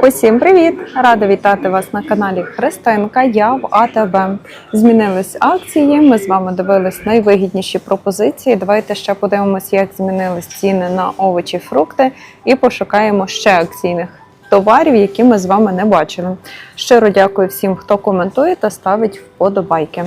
Усім привіт! Рада вітати вас на каналі Христинка. Я в АТБ. Змінились акції. Ми з вами дивились найвигідніші пропозиції. Давайте ще подивимося, як змінились ціни на овочі, фрукти, і пошукаємо ще акційних товарів, які ми з вами не бачили. Щиро дякую всім, хто коментує та ставить вподобайки.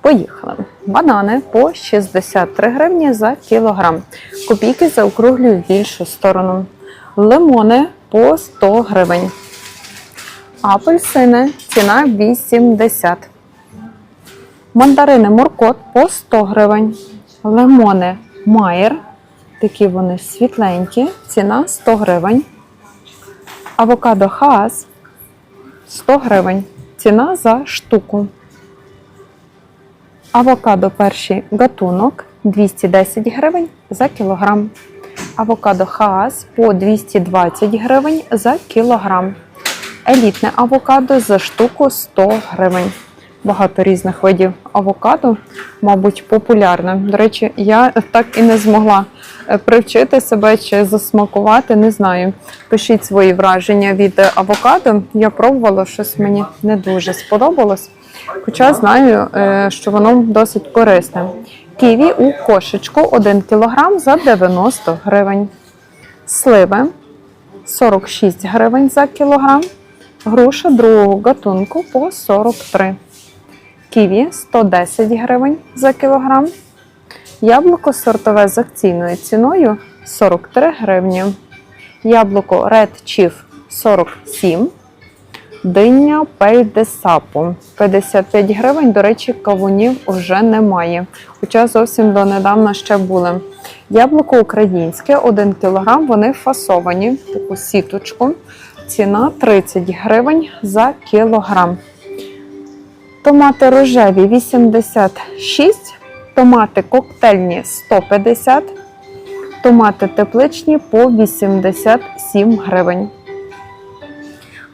Поїхали. Банани по 63 гривні за кілограм. Копійки заокруглюю в більшу сторону. Лимони по 100 гривень. Апельсини ціна 80. Мандарини Муркот по 100 гривень. Лимони Майер. Такі вони світленькі. Ціна 100 гривень. Авокадо Хаас 100 гривень. Ціна за штуку. Авокадо перший гатунок 210 гривень за кілограм. Авокадо Хаас по 220 гривень за кілограм. Елітне авокадо за штуку 100 гривень. Багато різних видів авокадо, мабуть, популярне. До речі, я так і не змогла е, привчити себе чи засмакувати, не знаю. Пишіть свої враження від авокадо. Я пробувала, щось мені не дуже сподобалось. Хоча знаю, е, що воно досить корисне. Ківі у кошечку 1 кг за 90 гривень. Сливи 46 гривень за кілограм. Груша другого гатунку по 43. Ківі 110 гривень за кілограм. Яблуко сортове з акційною ціною 43 гривні. Яблуко Red Chief 47. Диня Пейдесапу 55 гривень. До речі, кавунів вже немає. Хоча зовсім донедавна ще були. Яблуко українське 1 кг, вони фасовані, таку сіточку. Ціна 30 гривень за кілограм. Томати рожеві 86, томати коктейльні 150, томати тепличні по 87 гривень.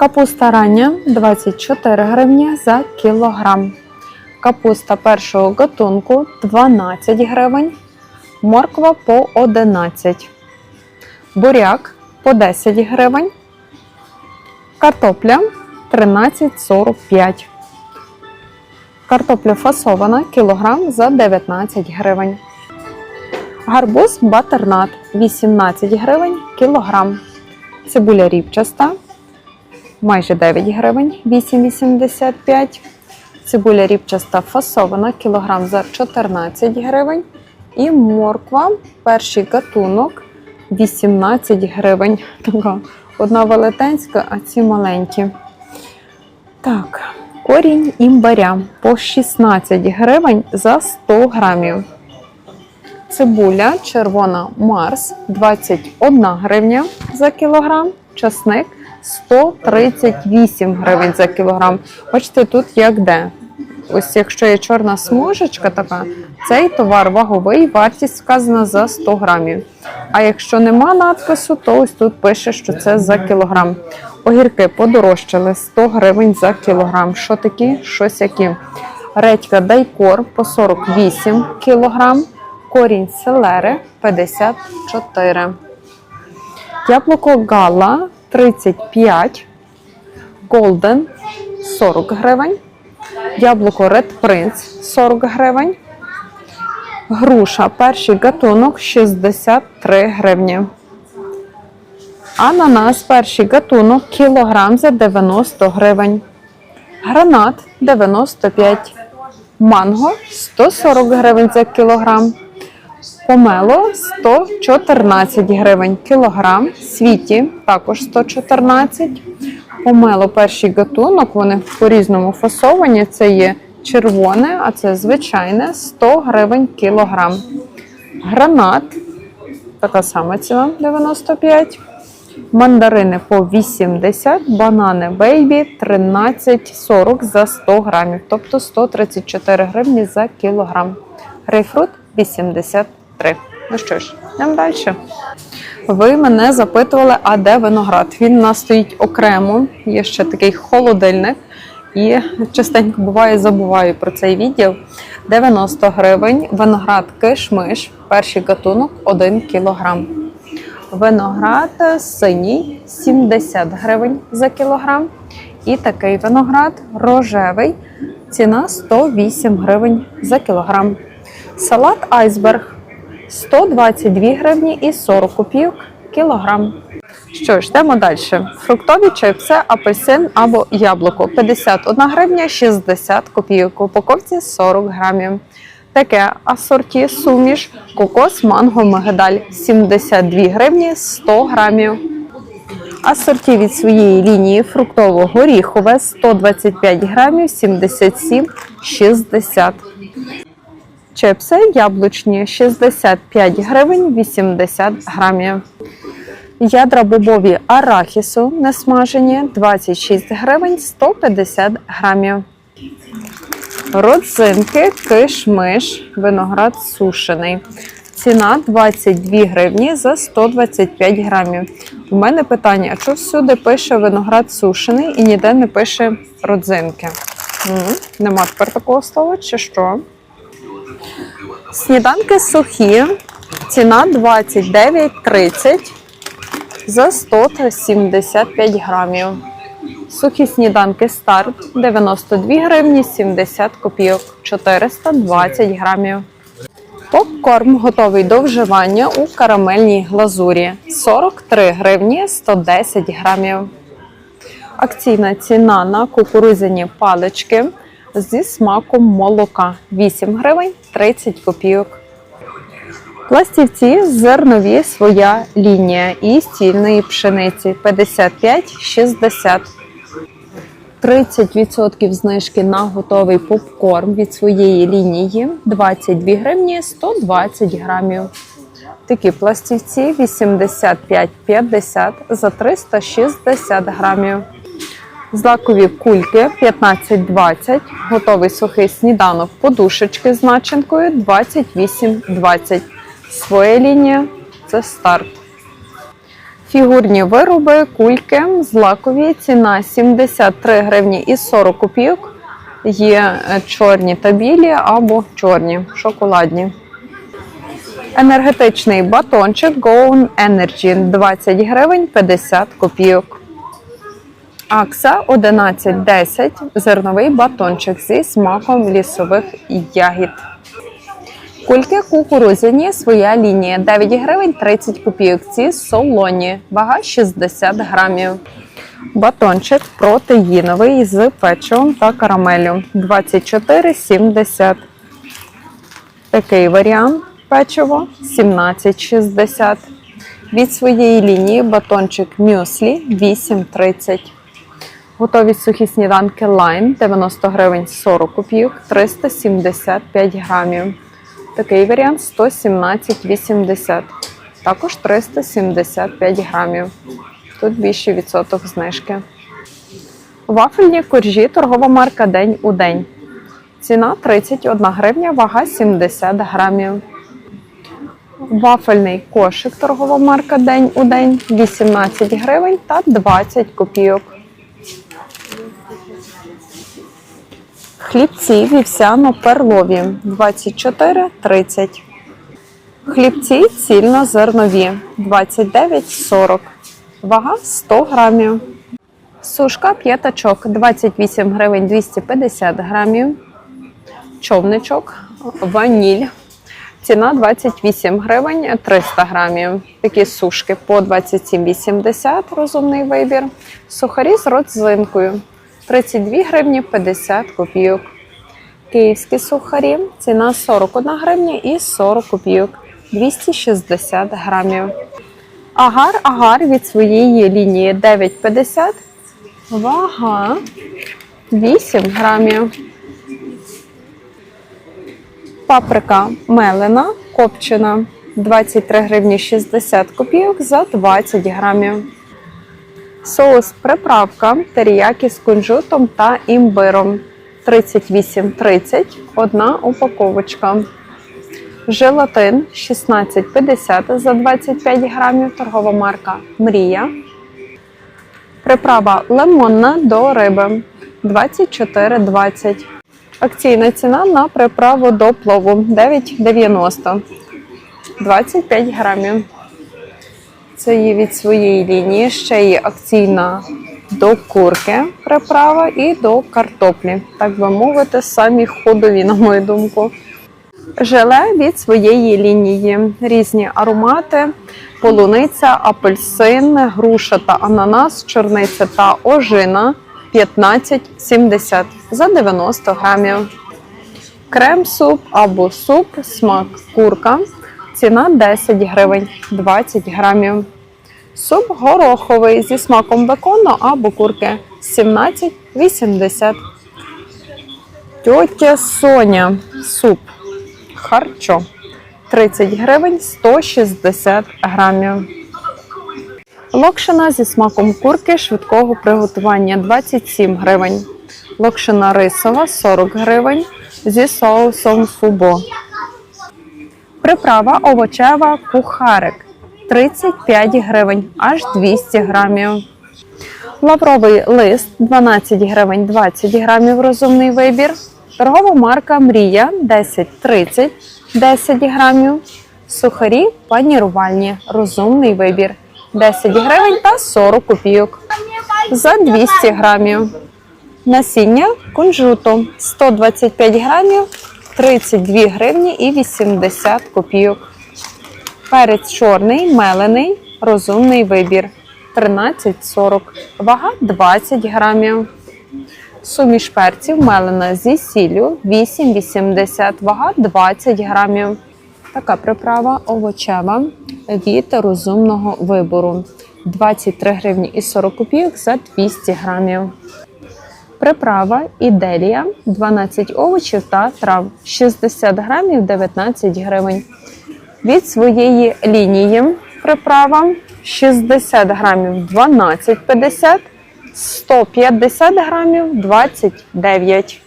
Капуста рання 24 гривні за кілограм. Капуста першого гатунку 12 гривень. Морква по 11. Буряк по 10 гривень. Картопля 13,45. Картопля фасована кілограм за 19 гривень. Гарбуз батернат 18 гривень кілограм. Цибуля ріпчаста майже 9 гривень 8,85. Цибуля ріпчаста фасована кілограм за 14 гривень. І морква, перший гатунок 18 гривень. Така одна велетенська, а ці маленькі. Так, корінь імбаря по 16 гривень за 100 грамів. Цибуля червона Марс 21 гривня за кілограм. Часник 138 гривень за кілограм. Бачите, тут як де. Ось якщо є чорна смужечка така, цей товар ваговий, вартість вказана за 100 грамів. А якщо нема надпису, то ось тут пише, що це за кілограм. Огірки подорожчали 100 гривень за кілограм. Що такі? Щось які. Редька дайкор по 48 кілограм. Корінь селери 54. Яблуко гала 35, Golden 40 гривень, яблуко Red Prince 40 гривень, груша перший гатунок 63 гривні. Ананас перший гатунок кілограм за 90 гривень. Гранат 95, манго 140 гривень за кілограм. Помело 114 гривень кілограм. Світі також 114. Помело перший гатунок, вони по-різному фасовані. Це є червоне, а це звичайне 100 гривень кілограм. Гранат, така сама ціна 95. Мандарини по 80, банани бейбі 13,40 за 100 грамів, тобто 134 гривні за кілограм. Грейпфрут 83. Ну що ж, йдемо далі. Ви мене запитували, а де виноград? Він у нас стоїть окремо, є ще такий холодильник. І частенько буває, забуваю про цей відділ. 90 гривень, виноград кишмиш, перший гатунок 1 кілограм. Виноград синій 70 гривень за кілограм. І такий виноград рожевий. Ціна 108 гривень за кілограм. Салат айсберг 122 гривні і 40 копійок кілограм. Що ж, йдемо далі. Фруктові чипси, апельсин або яблуко 51 гривня 60 копійок. Упаковці 40 грамів. Таке асорті суміш, кокос, манго, мигдаль 72 гривні 100 грамів. Асорті від своєї лінії фруктово-горіхове 125 грамів 77,60. Чипси яблучні 65 гривень 80 грамів. Ядра бобові арахісу несмажені 26 гривень 150 грамів. Родзинки, киш-миш, виноград сушений. Ціна 22 гривні за 125 грамів. У мене питання: а що всюди пише виноград сушений і ніде не пише родзинки? М, Нема тепер такого слова, чи що? Сніданки сухі. Ціна 29,30 за 175 грамів. Сухі сніданки старт 92 гривні 70 копійок 420 грамів. Попкорн готовий до вживання у карамельній глазурі 43 гривні 110 грамів. Акційна ціна на кукурудзяні палички зі смаком молока 8 гривень 30 копійок. Пластівці зернові своя лінія і стільної пшениці 55-60. 30% знижки на готовий попкорн від своєї лінії 22 гривні 120 грамів. Такі пластівці 85-50 за 360 грамів. Злакові кульки 15-20, готовий сухий сніданок подушечки з начинкою 28-20. Своя лінія це старт. Фігурні вироби, кульки, злакові, ціна 73 гривні і 40 копійок. Є е, чорні та білі або чорні, шоколадні. Енергетичний батончик Go Energy 20 гривень 50 копійок. Акса 11,10 зерновий батончик зі смаком лісових ягід. Кульки кукурудзяні, своя лінія 9 гривень 30 копійок. Ці солоні, вага 60 грамів. Батончик протеїновий з печивом та карамелю 24,70. Такий варіант печиво 17,60. Від своєї лінії батончик мюслі 8,30. Готові сухі сніданки лайм 90 гривень 40 копійок 375 грамів. Такий варіант 117,80. Також 375 грамів. Тут більший відсоток знижки. Вафельні коржі торгова марка День у день. Ціна 31 гривня, вага 70 грамів. Вафельний кошик торгова марка День у день 18 гривень та 20 копійок. Хлібці вівсяно-перлові 24,30. Хлібці цільнозернові 29,40. Вага 100 грамів. Сушка п'ятачок 28 гривень 250 грамів. Човничок, ваніль. Ціна 28 гривень 300 грамів. Такі сушки по 27,80 розумний вибір. Сухарі з родзинкою 32 гривні 50 копійок. Київські сухарі. Ціна 41 гривня і 40 копійок. 260 грамів. Агар, агар від своєї лінії 9,50. Вага 8 грамів. Паприка мелена, копчена 23 гривні 60 копійок за 20 грамів. Соус приправка теріякі з кунжутом та імбиром 38,30 одна упаковочка. Желатин 16,50 за 25 грамів. Торгова марка Мрія. Приправа лимонна до риби 24,20. Акційна ціна на приправу до плову 9,90. 25 грамів. Це є від своєї лінії. Ще є акційна до курки приправа і до картоплі. Так би мовити, самі ходові, на мою думку. Желе від своєї лінії. Різні аромати, полуниця, апельсин, груша та ананас, чорниця та ожина 15,70 за 90 грамів. Крем-суп або суп, смак курка. Ціна 10 гривень 20 грамів. Суп гороховий зі смаком бекону або курки 17,80. Тьотя Соня. Суп. Харчо. 30 гривень 160 грамів. Локшина зі смаком курки швидкого приготування 27 гривень. Локшина рисова 40 гривень зі соусом фубо. Приправа овочева кухарик 35 гривень, аж 200 грамів. Лавровий лист 12 гривень 20 грамів розумний вибір. Торгова марка Мрія 10-30 10 грамів. Сухарі панірувальні розумний вибір 10 гривень та 40 копійок за 200 грамів. Насіння кунжуту 125 грамів 32 гривні і 80 копійок. Перець чорний, мелений, розумний вибір 13,40. Вага 20 грамів. Суміш перців мелена зі сіллю 8,80. Вага 20 грамів. Така приправа овочева від розумного вибору 23 гривні і 40 копійок за 200 грамів. Приправа іделія 12 овочів та трав 60 грамів 19 гривень. Від своєї лінії приправа 60 грамів 12,50, 150 грамів 29.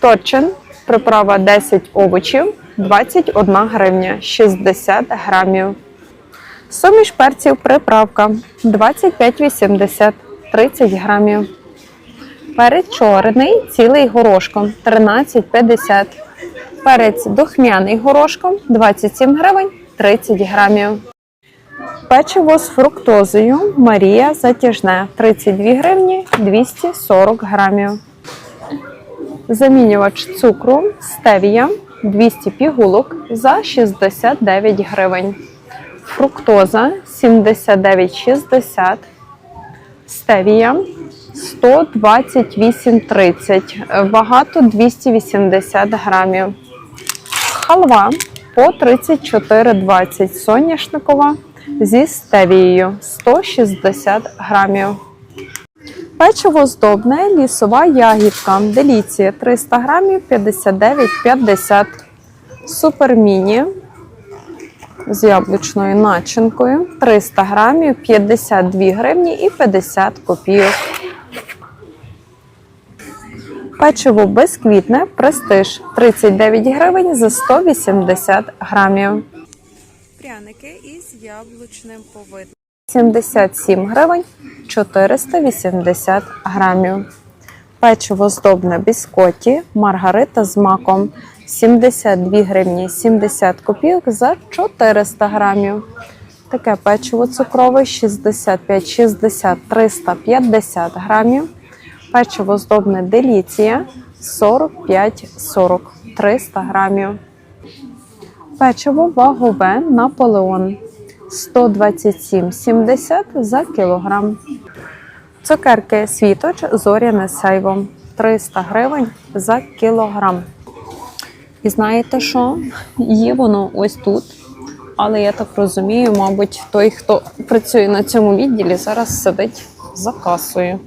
Торчин приправа 10 овочів 21 гривня 60 грамів. Суміш перців приправка 25,80 30 грамів. Перець чорний цілий горошком 13,50. Перець духмяний горошком 27 гривень 30 грамів. Печиво з фруктозою Марія затяжне 32 гривні 240 грамів. Замінювач цукру стевія 200 пігулок за 69 гривень. Фруктоза 79,60. Стевія 128,30. Вага тут 280 грамів. Халва по 34,20. Соняшникова зі стевією 160 грамів. Печиво здобне лісова ягідка. Деліція 300 грамів 59,50. Суперміні з яблучною начинкою 300 грамів 52 гривні і 50 копійок. Печиво безквітне престиж 39 гривень за 180 грамів. Пряники із яблучним повидлом 77 гривень 480 грамів. Печиво здобне біскоті, маргарита з маком 72 гривні 70 копійок за 400 грамів. Таке печиво цукрове 65, 60, 350 грамів. Печиво здобне деліція 45, 40, 300 грамів. Печиво вагове Наполеон 127,70 за кілограм. Цукерки світоч зоряне сейво 300 гривень за кілограм. І знаєте що? Є воно ось тут. Але я так розумію, мабуть, той, хто працює на цьому відділі, зараз сидить за касою.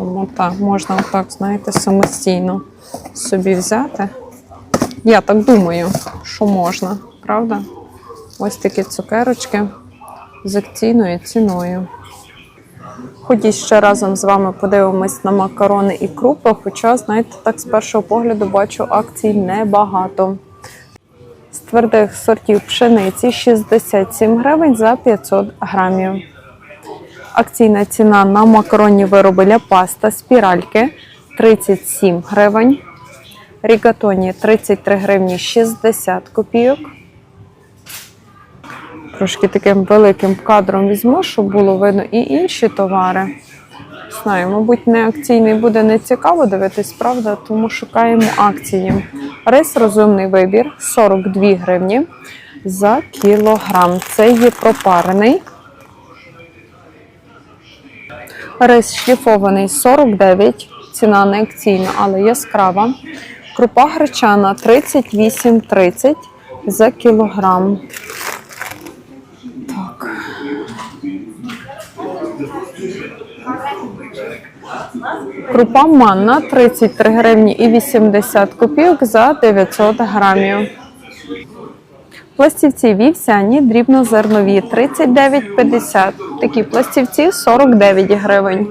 Тому так, можна отак, знаєте, самостійно собі взяти. Я так думаю, що можна, правда? Ось такі цукерочки з акційною ціною. Ходіть ще разом з вами подивимось на макарони і крупи, хоча, знаєте, так з першого погляду бачу акцій небагато. З твердих сортів пшениці 67 гривень за 500 грамів. Акційна ціна на макаронні вироби для паста спіральки 37 гривень. Рігатоні 33 гривні 60 копійок. Трошки таким великим кадром візьму, щоб було видно і інші товари. Знаю, мабуть, не акційний буде не цікаво дивитись, правда, тому шукаємо акції. Рис розумний вибір 42 гривні за кілограм. Це є пропарений. Рис шліфований 49, ціна не акційна, але яскрава. Крупа гречана 38,30 за кілограм. Так. Крупа манна 33 гривні і 80 копійок за 900 грамів. Пластівці вівсяні дрібнозернові 39,50. Такі пластівці 49 гривень.